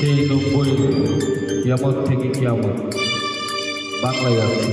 সেই নব্বই কিয়ামত থেকে কিয়ামত। বাংলায় আছে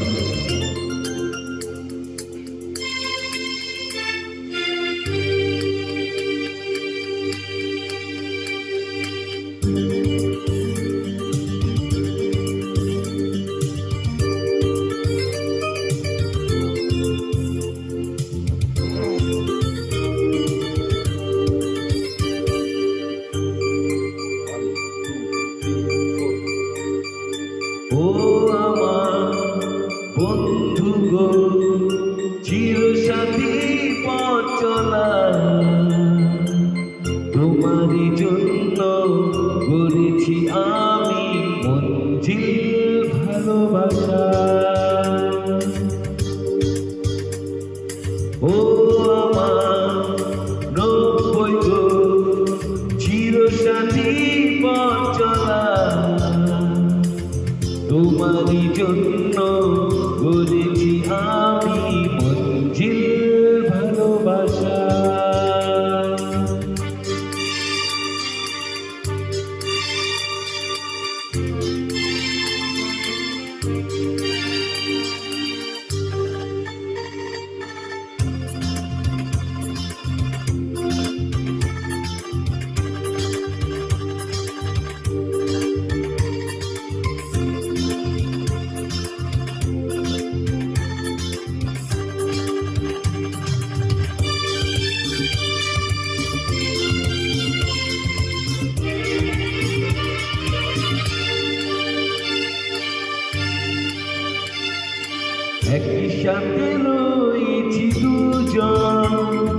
তোমারই জন্য করেছি আমি মঞ্জিল ভালোবাসা। ও আমার নব্বই গো, চিরসাথী পথ চলা। তোমারই জন্য করেছি আমি একই সাথে রয়েছি দুজন।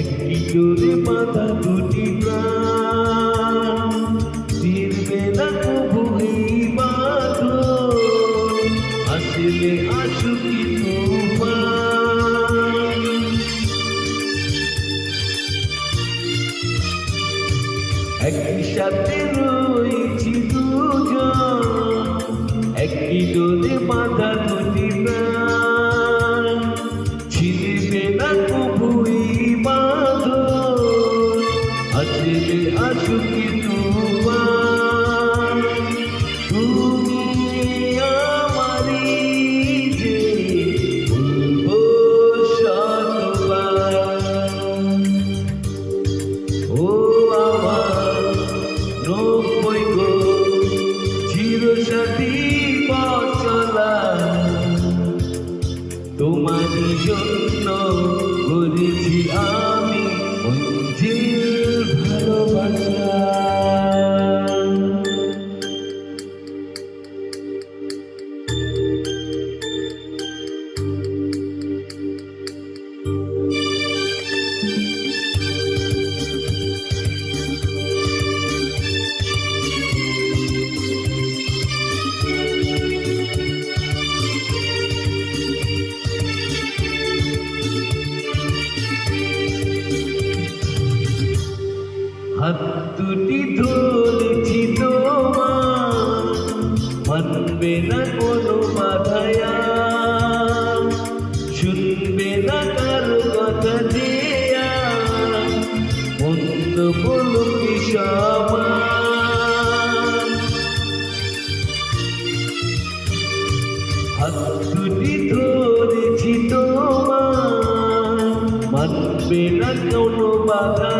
একই জোরে মাথা সুখী মন্দ কি সমান হাত দুটি ধরেছি তোমার। মানবে না কোনো বাধায়া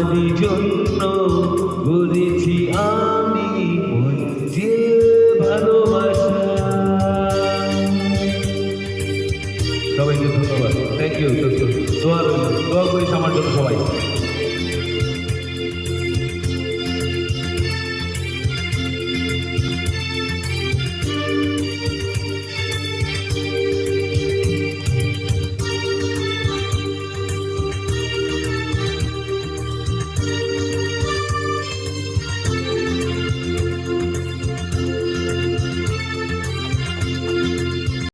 তোমারই জন্য করেছি আমি যে ভালোবাসা। সবাইকে ধন্যবাদ। থ্যাংক ইউ দোয়া করিস আমার জন্য সবাই